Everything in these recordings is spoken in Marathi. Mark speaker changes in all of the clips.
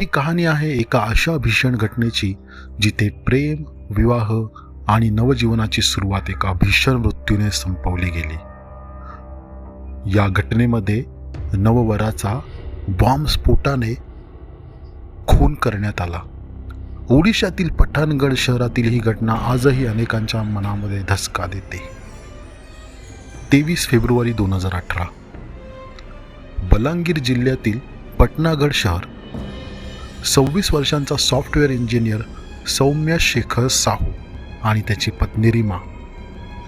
Speaker 1: ही कहाणी आहे एका अशा भीषण घटनेची जिथे प्रेम विवाह आणि नवजीवनाची सुरुवात एका भीषण मृत्यूने संपवली गेली. या घटनेमध्ये नववराचा बॉम्ब स्फोटाने खून करण्यात आला. ओडिशातील पठाणगड शहरातील ही घटना आजही अनेकांच्या मनामध्ये धसका देते. तेवीस फेब्रुवारी दोन हजार अठरा. बलांगीर जिल्ह्यातील पटनागड शहर सव्वीस वर्षांचा सॉफ्टवेअर इंजिनियर सौम्य शेखर साहू आणि त्याची पत्नी रीमा.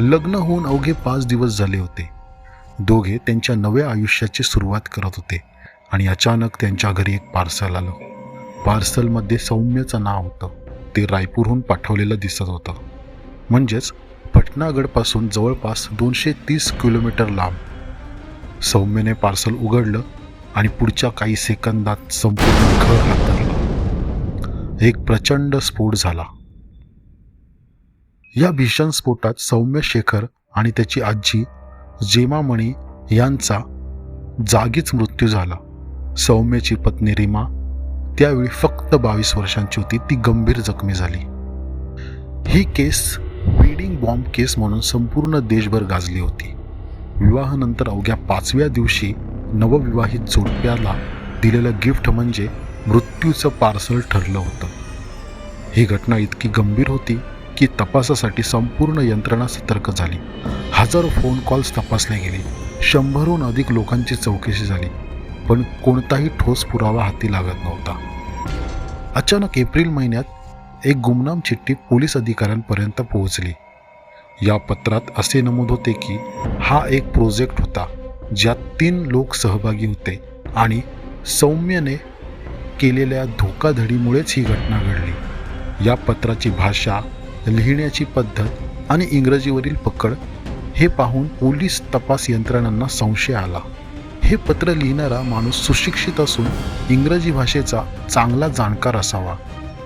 Speaker 1: लग्न होऊन अवघे पाच दिवस झाले होते. दोघे त्यांच्या नव्या आयुष्याची सुरुवात करत होते आणि अचानक त्यांच्या घरी एक पार्सल आलं. पार्सलमध्ये सौम्यचं नाव होतं. ते रायपूरहून पाठवलेलं दिसत होतं. म्हणजेच पटनागडपासून जवळपास दोनशे तीस किलोमीटर लांब. सौम्यने पार्सल उघडलं आणि पुढच्या काही सेकंदात संपूर्ण घर हातलं एक प्रचंड स्फोट झाला. या भीषण स्फोटात सौम्य शेखर आणि त्याची आजी जेमामणी यांचा जागीच मृत्यू झाला. सौम्यची पत्नी रीमा त्यावेळी फक्त बावीस वर्षांची होती ती गंभीर जखमी झाली. ही केस वेडिंग बॉम्ब केस म्हणून संपूर्ण देशभर गाजली होती. विवाहानंतर अवघ्या पाचव्या दिवशी नवविवाहित जोडप्याला दिलेलं गिफ्ट म्हणजे मृत्यूचं पार्सल ठरलं होतं. ही घटना इतकी गंभीर होती की तपासासाठी संपूर्ण यंत्रणा सतर्क झाली. हजारो फोन कॉल्स तपासले गेले. शंभरहून अधिक लोकांची चौकशी झाली. पण कोणताही ठोस पुरावा हाती लागत नव्हता. अचानक एप्रिल महिन्यात एक गुमनाम चिठ्ठी पोलीस अधिकाऱ्यांपर्यंत पोहोचली. या पत्रात असे नमूद होते की हा एक प्रोजेक्ट होता ज्यात तीन लोक सहभागी होते आणि सौम्यने केलेल्या धोकाधडीमुळेच ही घटना घडली. या पत्राची भाषा लिहिण्याची पद्धत आणि इंग्रजीवरील पकड हे पाहून पोलीस तपास यंत्रणांना संशय आला. हे पत्र लिहिणारा माणूस सुशिक्षित असून इंग्रजी भाषेचा चांगला जाणकार असावा.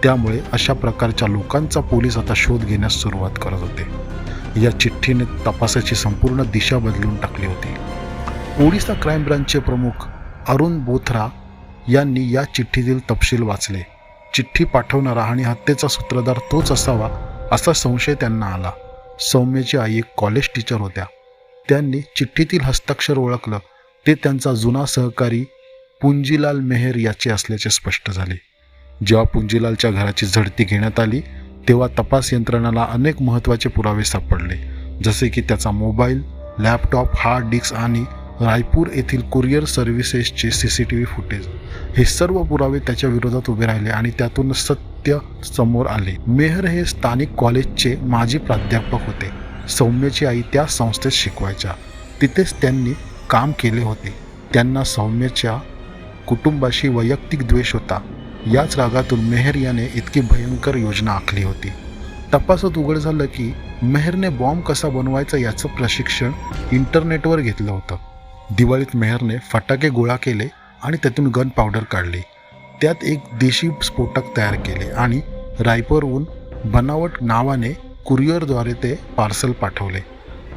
Speaker 1: त्यामुळे अशा प्रकारच्या लोकांचा पोलीस आता शोध घेण्यास सुरुवात करत होते. या चिठ्ठीने तपासाची संपूर्ण दिशा बदलून टाकली होती. ओडिसा क्राईम ब्रांचचे प्रमुख अरुण बोथरा यांनी या चिठ्ठीतील तपशील वाचले. चिठ्ठी पाठवणारा आणि हत्येचा सूत्रधार तोच असावा असा संशय त्यांना आला. सौम्यची आई एक कॉलेज टीचर होत्या. त्यांनी चिठ्ठीतील हस्ताक्षर ओळखलं. ते त्यांचा जुना सहकारी पुंजीलाल मेहर याचे असल्याचे स्पष्ट झाले. जेव्हा पुंजीलालच्या घराची झडती घेण्यात आली तेव्हा तपास यंत्रणाला अनेक महत्त्वाचे पुरावे सापडले. जसे की त्याचा मोबाईल लॅपटॉप हार्ड डिस्क आणि रायपूर येथील courier सर्व्हिसेसचे C C T V footage हे सर्व पुरावे त्याच्या विरोधात उभे राहिले आणि त्यातून सत्य समोर आले. मेहर हे स्थानिक कॉलेजचे माजी प्राध्यापक होते. सौम्यची आई त्या संस्थेत शिकवायच्या. तिथेच त्यांनी काम केले होते. त्यांना सौम्यच्या कुटुंबाशी वैयक्तिक द्वेष होता. याच रागातून मेहर याने इतकी भयंकर योजना आखली होती. तपासात उघड झालं की मेहरने बॉम्ब कसा बनवायचा याचं प्रशिक्षण इंटरनेटवर घेतलं होतं. दिवाळीत मेहरने फटाके गोळा केले आणि त्यातून गन पावडर काढली. त्यात एक देशी स्फोटक तयार केले आणि रायपूरहून बनावट नावाने कुरिअरद्वारे ते पार्सल पाठवले.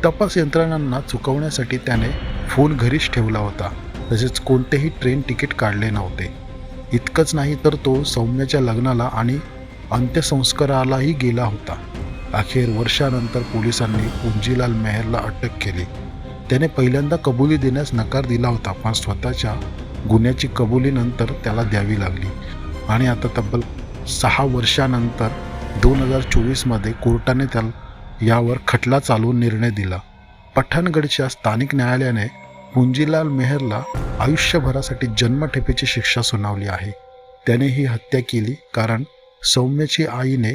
Speaker 1: तपास यंत्रणांना चुकवण्यासाठी त्याने फोन घरीच ठेवला होता. तसेच कोणतेही ट्रेन तिकीट काढले नव्हते. इतकंच नाही तर तो सौम्याच्या लग्नाला आणि अंत्यसंस्कारालाही गेला होता. अखेर वर्षानंतर पोलिसांनी पुंजीलाल मेहरला अटक केली. त्याने पहिल्यांदा कबुली देण्यास नकार दिला होता पण स्वतःच्या गुन्ह्याची कबुलीनंतर त्याला द्यावी लागली. आणि आता तब्बल सहा वर्षानंतर दोन हजार चोवीसमध्ये कोर्टाने त्याला यावर खटला चालवून निर्णय दिला. पठाणगडच्या स्थानिक न्यायालयाने पुंजीलाल मेहरला आयुष्यभरासाठी जन्मठेपेची शिक्षा सुनावली आहे. त्याने ही हत्या केली कारण सौम्यची आईने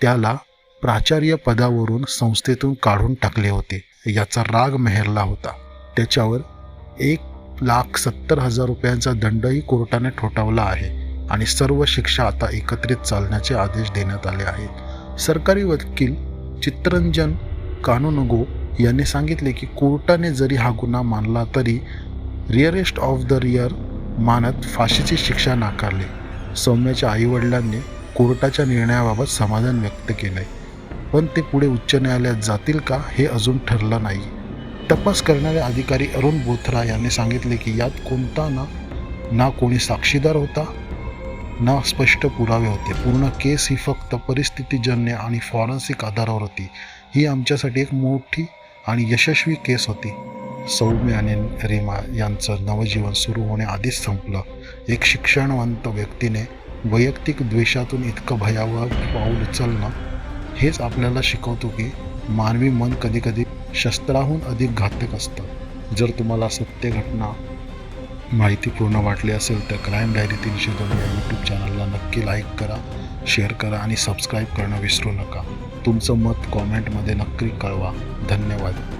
Speaker 1: त्याला प्राचार्य पदावरून संस्थेतून काढून टाकले होते. याचा राग मेहरला होता. त्याच्यावर एक लाख सत्तर हजार रुपयांचा दंडही कोर्टाने ठोठावला आहे आणि सर्व शिक्षा आता एकत्रित चालण्याचे आदेश देण्यात आले आहेत. सरकारी वकील चित्तरंजन कानूनगो यांनी सांगितले की कोर्टाने जरी हा गुन्हा मानला तरी रिअरेस्ट ऑफ द रिअर मानत फाशीची शिक्षा नाकारली. सौम्याच्या आईवडिलांनी कोर्टाच्या निर्णयाबाबत समाधान व्यक्त केलंय. पण ते पुढे उच्च न्यायालयात जातील का हे अजून ठरलं नाही. तपास करणारे अधिकारी अरुण बोथरा यांनी सांगितले की यात कोणता ना ना कोणी साक्षीदार होता ना स्पष्ट पुरावे होते. पूर्ण केस ही फक्त परिस्थितीजन्य आणि फॉरेन्सिक आधारावर होती. ही आमच्यासाठी एक मोठी आणि यशस्वी केस होती. सौम्य आणि रीमा यांचं नवजीवन सुरू होण्याआधीच संपलं. एक शिक्षणवंत व्यक्तीने वैयक्तिक द्वेषातून इतकं भयावह पाऊल उचलणं हेच आपल्याला शिकवतो की मानवी मन कधीकधी शस्त्राहून अधिक घातक असतं. जर तुम्हाला सत्य घटना माहितीपूर्ण वाटली असेल तर क्राईम डायरी तीनशे दोन या यूट्यूब चॅनलला नक्की लाईक करा शेअर करा आणि सबस्क्राईब करणं विसरू नका. तुमचं मत कॉमेंटमध्ये नक्की कळवा. धन्यवाद.